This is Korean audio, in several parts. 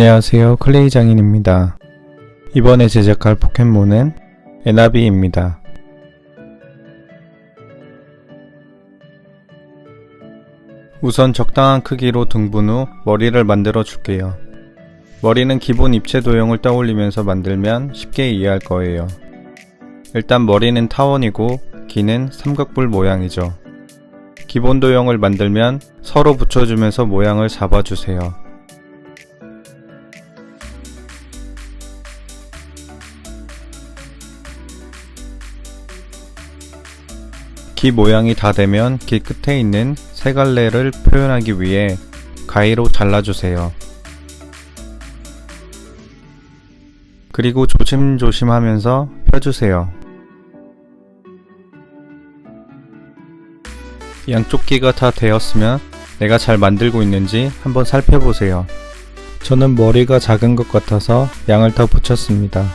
안녕하세요. 클레이 장인입니다. 이번에 제작할 포켓몬은 에나비입니다. 우선 적당한 크기로 등분 후 머리를 만들어 줄게요. 머리는 기본 입체 도형을 떠올리면서 만들면 쉽게 이해할 거예요. 일단 머리는 타원이고 귀는 삼각뿔 모양이죠. 기본 도형을 만들면 서로 붙여주면서 모양을 잡아주세요. 귀 모양이 다 되면 귀 끝에 있는 세 갈래를 표현하기 위해 가위로 잘라주세요. 그리고 조심조심 하면서 펴주세요. 양쪽 귀가 다 되었으면 내가 잘 만들고 있는지 한번 살펴보세요. 저는 머리가 작은 것 같아서 양을 더 붙였습니다.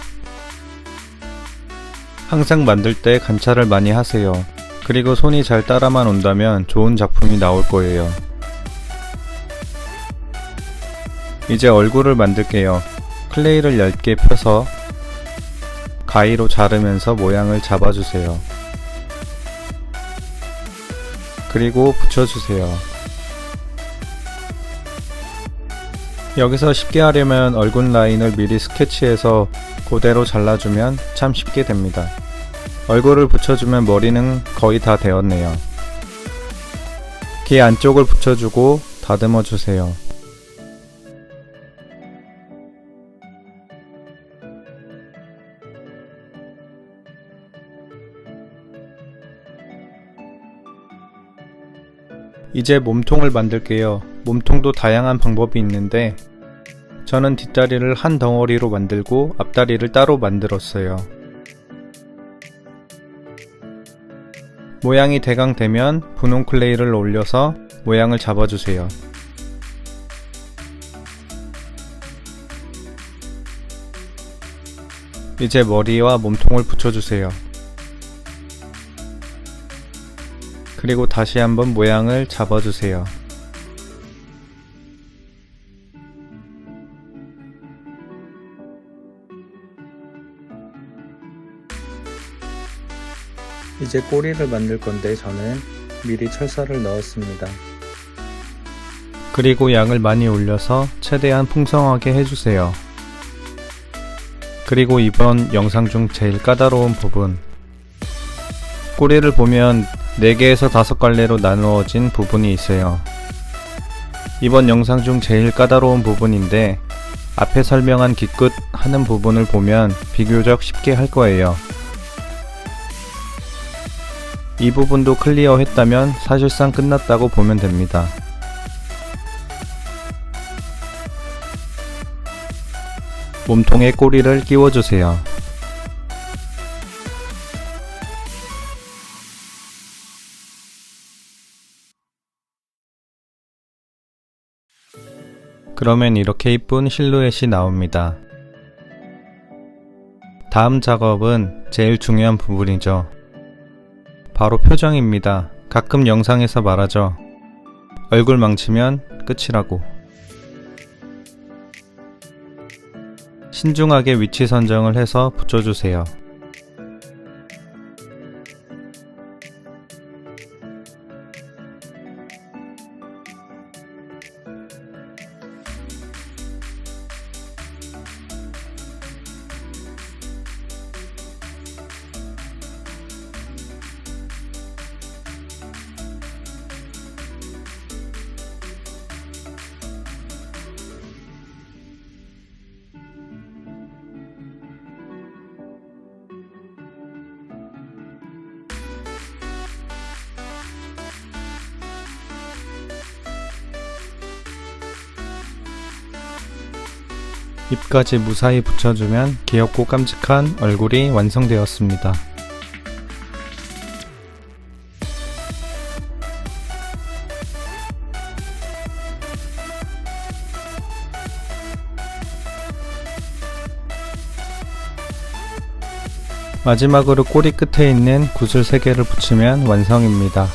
항상 만들 때 관찰을 많이 하세요. 그리고 손이 잘 따라만 온다면 좋은 작품이 나올 거예요. 이제 얼굴을 만들게요. 클레이를 얇게 펴서 가위로 자르면서 모양을 잡아주세요. 그리고 붙여주세요. 여기서 쉽게 하려면 얼굴 라인을 미리 스케치해서 그대로 잘라주면 참 쉽게 됩니다. 얼굴을 붙여주면 머리는 거의 다 되었네요. 귀 안쪽을 붙여주고 다듬어 주세요. 이제 몸통을 만들게요. 몸통도 다양한 방법이 있는데 저는 뒷다리를 한 덩어리로 만들고 앞다리를 따로 만들었어요. 모양이 대강 되면 분홍 클레이를 올려서 모양을 잡아주세요. 이제 머리와 몸통을 붙여주세요. 그리고 다시 한번 모양을 잡아주세요. 이제 꼬리를 만들 건데 저는 미리 철사를 넣었습니다. 그리고 양을 많이 올려서 최대한 풍성하게 해주세요. 그리고 이번 영상 중 제일 까다로운 부분. 꼬리를 보면 4개에서 5갈래로 나누어진 부분이 있어요. 이번 영상 중 제일 까다로운 부분인데 앞에 설명한 기끝 하는 부분을 보면 비교적 쉽게 할 거예요. 이 부분도 클리어 했다면 사실상 끝났다고 보면 됩니다. 몸통에 꼬리를 끼워주세요. 그러면 이렇게 이쁜 실루엣이 나옵니다. 다음 작업은 제일 중요한 부분이죠. 바로 표정입니다. 가끔 영상에서 말하죠. 얼굴 망치면 끝이라고. 신중하게 위치 선정을 해서 붙여주세요. 입까지 무사히 붙여주면 귀엽고 깜찍한 얼굴이 완성되었습니다. 마지막으로 꼬리 끝에 있는 구슬 3개를 붙이면 완성입니다.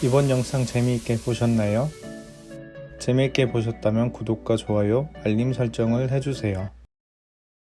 이번 영상 재미있게 보셨나요? 재미있게 보셨다면 구독과 좋아요, 알림 설정을 해주세요.